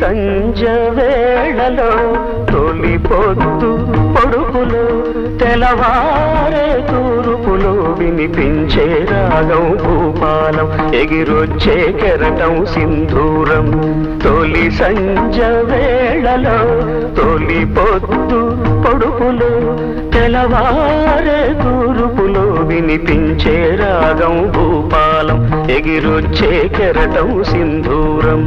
సంజ వేళలో తొలి పొద్దు పొడుపులు తెలవారే తూరుపులు వినిపించే రాగం భూపాలం. ఎగిరొచ్చే కెరటం సింధూరం. తొలి సంజ వేళలో తొలి పొద్దు పొడుపులు తెలవారే తూరుపులు వినిపించే రాగం భూపాలం. ఎగిరొచ్చే కెరటం సింధూరం.